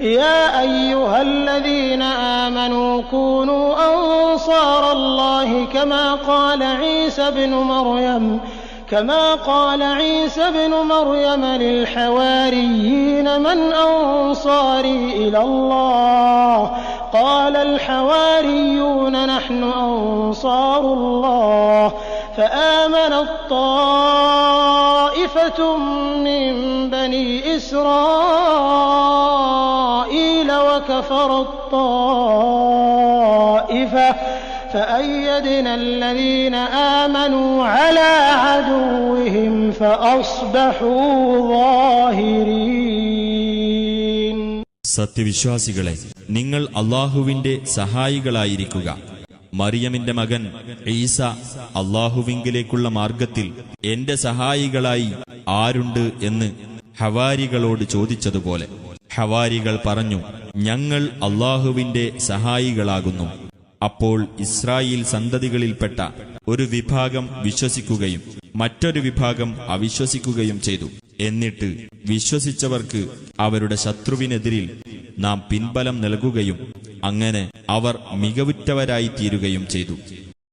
يا أيها الذين آمنوا كونوا أنصار الله كما قال عيسى ابن مريم كما قال عيسى ابن مريم للحواريين من أنصاري إلى الله. قال الحواريون نحن أنصار الله. فآمنت طائفة من بني إسرائيل. وكفرت طائفة فأيدنا الذين آمنوا على عدوهم فأصبحوا ظاهرين സത്യവിശ്വാസികളെ നിങ്ങൾ അള്ളാഹുവിന്റെ സഹായികളായിരിക്കുക മറിയമിന്റെ മകൻ ഈസ അള്ളാഹുവിങ്കിലേക്കുള്ള മാർഗത്തിൽ എന്റെ സഹായികളായി ആരുണ്ട് എന്ന് ഹവാരികളോട് ചോദിച്ചതുപോലെ ഹവാരികൾ പറഞ്ഞു ഞങ്ങൾ അള്ളാഹുവിന്റെ സഹായികളാകുന്നു. അപ്പോൾ ഇസ്രായേൽ സന്തതികളിൽപ്പെട്ട ഒരു വിഭാഗം വിശ്വസിക്കുകയും മറ്റൊരു വിഭാഗം അവിശ്വസിക്കുകയും ചെയ്തു. എന്നിട്ട് വിശ്വസിച്ചവർക്ക് അവരുടെ ശത്രുവിനെതിരിൽ നാം പിൻബലം നൽകുകയും അങ്ങനെ അവർ മികവുറ്റവരായി തീരുകയും ചെയ്തു.